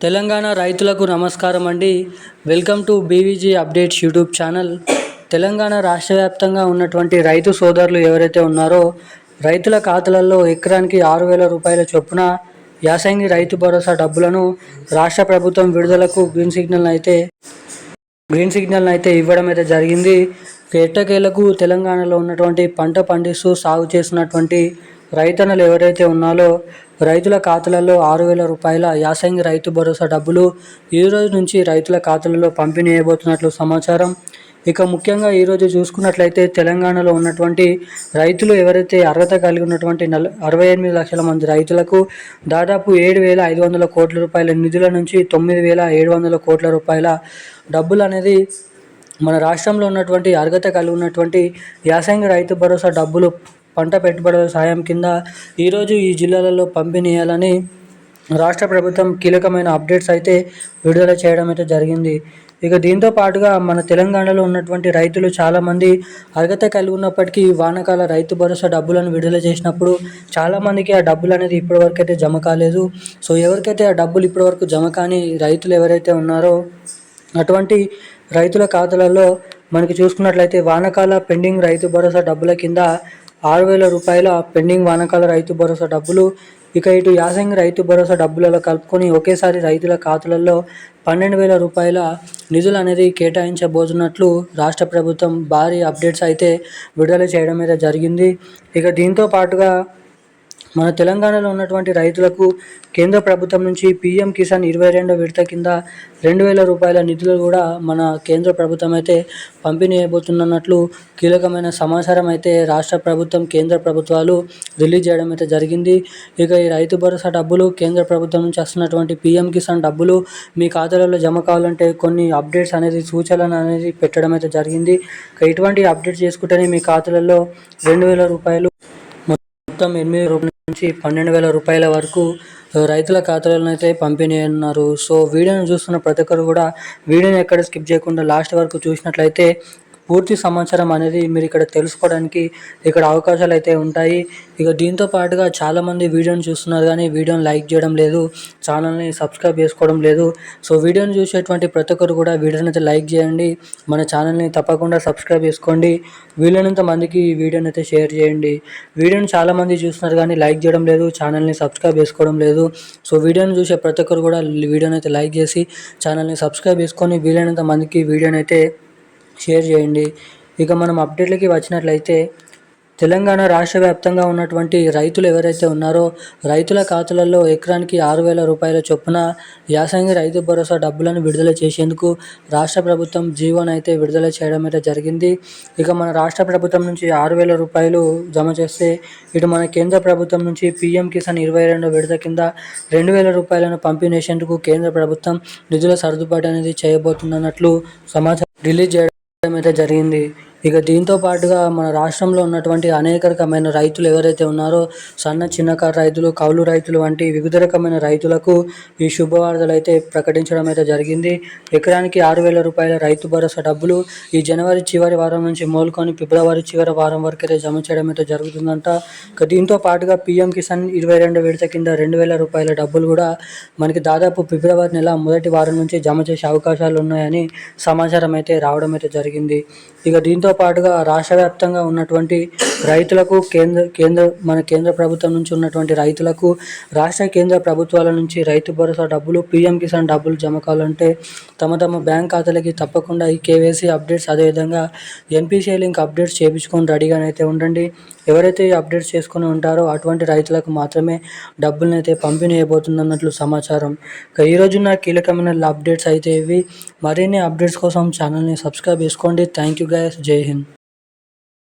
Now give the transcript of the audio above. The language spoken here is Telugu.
తెలంగాణ రైతులకు నమస్కారం అండి. Welcome to BVG updates YouTube channel. Telangana రాష్ట్ర వ్యాప్తంగా ఉన్నటువంటి రైతు సోదరులు ఎవరైతే ఉన్నారో రైతుల ఖాతాలలో ఎకరానికి ఆరు వేల రూపాయల చొప్పున యాసంగి రైతు భరోసా డబ్బులను రాష్ట్ర ప్రభుత్వం విడుదలకు గ్రీన్ సిగ్నల్ అయితే గ్రీన్ సిగ్నల్ అయితే ఇవ్వడం అయితే జరిగింది. ఎట్టకేలకు తెలంగాణలో ఉన్నటువంటి పంట పండిస్తూ సాగు చేసినటువంటి రైతన్నలు ఎవరైతే ఉన్నారో రైతుల ఖాతాలలో ఆరు వేల రూపాయల యాసంగి రైతు భరోసా డబ్బులు ఈ రోజు నుంచి రైతుల ఖాతాలలో పంపిణీ చేయబోతున్నట్లు సమాచారం. ఇక ముఖ్యంగా ఈరోజు చూసుకున్నట్లయితే తెలంగాణలో ఉన్నటువంటి రైతులు ఎవరైతే అర్హత కలిగి ఉన్నటువంటి నల అరవై ఎనిమిది లక్షల మంది రైతులకు దాదాపు ఏడు వేల ఐదు వందల కోట్ల రూపాయల నిధుల నుంచి తొమ్మిది వేల ఏడు వందల కోట్ల రూపాయల డబ్బులు అనేది మన రాష్ట్రంలో ఉన్నటువంటి అర్హత కలిగి ఉన్నటువంటి యాసంగి రైతు భరోసా డబ్బులు పంట పెట్టుబడుల సాయం కింద ఈరోజు ఈ జిల్లాలలో పంపిణీ చేయాలని రాష్ట్ర ప్రభుత్వం కీలకమైన అప్డేట్స్ అయితే విడుదల చేయడం అయితే జరిగింది. ఇక దీంతో పాటుగా మన తెలంగాణలో ఉన్నటువంటి రైతులు చాలామంది అర్హత కలిగి ఉన్నప్పటికీ వానకాల రైతు భరోసా డబ్బులను విడుదల చేసినప్పుడు చాలామందికి ఆ డబ్బులు అనేది ఇప్పటివరకు అయితే జమ కాలేదు. సో ఎవరికైతే ఆ డబ్బులు ఇప్పటివరకు జమ కాని రైతులు ఎవరైతే ఉన్నారో అటువంటి రైతుల ఖాతాలలో మనకి చూసుకున్నట్లయితే వానకాల పెండింగ్ రైతు భరోసా డబ్బుల కింద ఆరు వేల రూపాయల పెండింగ్ వానకాల రైతు భరోసా డబ్బులు. ఇక ఇటు యాసంగి రైతు భరోసా డబ్బులలో కలుపుకొని ఒకేసారి రైతుల ఖాతాలలో పన్నెండు వేల రూపాయల నిధులు అనేది కేటాయించబోతున్నట్లు రాష్ట్ర ప్రభుత్వం భారీ అప్డేట్స్ అయితే విడుదల చేయడం అయితే జరిగింది. ఇక దీంతో పాటుగా మన తెలంగాణలో ఉన్నటువంటి రైతులకు కేంద్ర ప్రభుత్వం నుంచి పీఎం కిసాన్ ఇరవై రెండో విడత కింద రెండు వేల రూపాయల నిధులు కూడా మన కేంద్ర ప్రభుత్వం అయితే పంపిణీ చేయబోతున్నట్లు కీలకమైన సమాచారం అయితే రాష్ట్ర ప్రభుత్వం కేంద్ర ప్రభుత్వాలు రిలీజ్ చేయడం అయితే జరిగింది. ఇక ఈ రైతు భరోసా డబ్బులు కేంద్ర ప్రభుత్వం నుంచి వస్తున్నటువంటి పీఎం కిసాన్ డబ్బులు మీ ఖాతాలలో జమ కావాలంటే కొన్ని అప్డేట్స్ అనేది సూచనలు అనేది పెట్టడం అయితే జరిగింది. ఇటువంటి అప్డేట్ చేసుకుంటేనే మీ ఖాతాలలో రెండు వేల రూపాయలు మొత్తం ఎనిమిది రూపాయల నుంచి పన్నెండు వేల రూపాయల వరకు రైతుల ఖాతాలను అయితే పంపిణీ అన్నారు సో వీడియోని చూస్తున్న ప్రతి ఒక్కరు కూడా వీడియోని ఎక్కడ స్కిప్ చేయకుండా లాస్ట్ వరకు చూసినట్లయితే పూర్తి సమాచారం అనేది మీరు ఇక్కడ తెలుసుకోవడానికి ఇక్కడ అవకాశాలు అయితే ఉంటాయి. ఇక దీంతో పాటుగా చాలామంది వీడియోని చూస్తున్నారు కానీ వీడియోని లైక్ చేయడం లేదు ఛానల్ని సబ్స్క్రైబ్ చేసుకోవడం లేదు. సో వీడియోని చూసేటువంటి ప్రతి ఒక్కరు కూడా వీడియోని అయితే లైక్ చేయండి మన ఛానల్ని తప్పకుండా సబ్స్క్రైబ్ చేసుకోండి వీలైనంత మందికి ఈ వీడియోని అయితే షేర్ చేయండి. వీడియోని చాలామంది చూస్తున్నారు కానీ లైక్ చేయడం లేదు ఛానల్ని సబ్స్క్రైబ్ చేసుకోవడం లేదు. సో వీడియోని చూసే ప్రతి ఒక్కరు కూడా వీడియోని అయితే లైక్ చేసి ఛానల్ని సబ్స్క్రైబ్ చేసుకొని వీలైనంత మందికి వీడియోని అయితే షేర్ చేయండి. ఇక మనం అప్డేట్లకి వచ్చినట్లయితే తెలంగాణ రాష్ట్ర వ్యాప్తంగా ఉన్నటువంటి రైతులు ఎవరైతే ఉన్నారో రైతుల ఖాతాలలో ఎకరానికి ఆరు వేల రూపాయల చొప్పున యాసంగి రైతు భరోసా డబ్బులను విడుదల చేసేందుకు రాష్ట్ర ప్రభుత్వం జీవోను అయితే విడుదల చేయడం అయితే జరిగింది. ఇక మన రాష్ట్ర ప్రభుత్వం నుంచి ఆరు వేల రూపాయలు జమ చేస్తే ఇటు మన కేంద్ర ప్రభుత్వం నుంచి పీఎం కిసాన్ ఇరవై రెండు విడత కింద రెండు వేల రూపాయలను పంపిణేసేందుకు కేంద్ర ప్రభుత్వం నిధుల సర్దుబాటు అనేది చేయబోతున్నట్లు సమాచారం రిలీజ్ చేయడం అయితే జరిగింది ఇక దీంతో పాటుగా మన రాష్ట్రంలో ఉన్నటువంటి అనేక రకమైన రైతులు ఎవరైతే ఉన్నారో సన్న చిన్నకారు రైతులు కౌలు రైతులు వంటి వివిధ రకమైన రైతులకు ఈ శుభవార్తలు అయితే ప్రకటించడం అయితే జరిగింది. ఎకరానికి ఆరు వేల రూపాయల రైతు భరోసా డబ్బులు ఈ జనవరి చివరి వారం నుంచి మోలుకొని ఫిబ్రవరి చివరి వారం వరకు అయితే జమ చేయడం అయితే జరుగుతుందంట. ఇక దీంతో పాటుగా పీఎం కిసాన్ ఇరవై రెండు విడత కింద రెండు వేల రూపాయల డబ్బులు కూడా మనకి దాదాపు ఫిబ్రవరి నెల మొదటి వారం నుంచి జమ చేసే అవకాశాలు ఉన్నాయని సమాచారం అయితే రావడం అయితే జరిగింది. ఇక దీంతో దీంతో పాటుగా రాష్ట్ర వ్యాప్తంగా ఉన్నటువంటి రైతులకు కేంద్ర కేంద్ర మన కేంద్ర ప్రభుత్వం నుంచి ఉన్నటువంటి రైతులకు రాష్ట్ర కేంద్ర ప్రభుత్వాల నుంచి రైతు భరోసా డబ్బులు పీఎం కిసాన్ డబ్బులు జమ కావాలంటే తమ తమ బ్యాంక్ ఖాతాలకి తప్పకుండా ఈ కేవైసీ అప్డేట్స్ అదేవిధంగా ఎన్పిసిఐ లింక్ అప్డేట్స్ చేయించుకొని రెడీగానైతే ఉండండి. ఎవరైతే అప్డేట్స్ చేసుకుని ఉంటారో అటువంటి రైతులకు మాత్రమే డబ్బులను అయితే పంపిణీ అయిపోతుందన్నట్లు సమాచారం. ఇక నా కీలకమైన అప్డేట్స్ అయితే ఇవి. మరిన్ని అప్డేట్స్ కోసం ఛానల్ని సబ్స్క్రైబ్ చేసుకోండి. థ్యాంక్ యూ గాయస్ జై హింద్.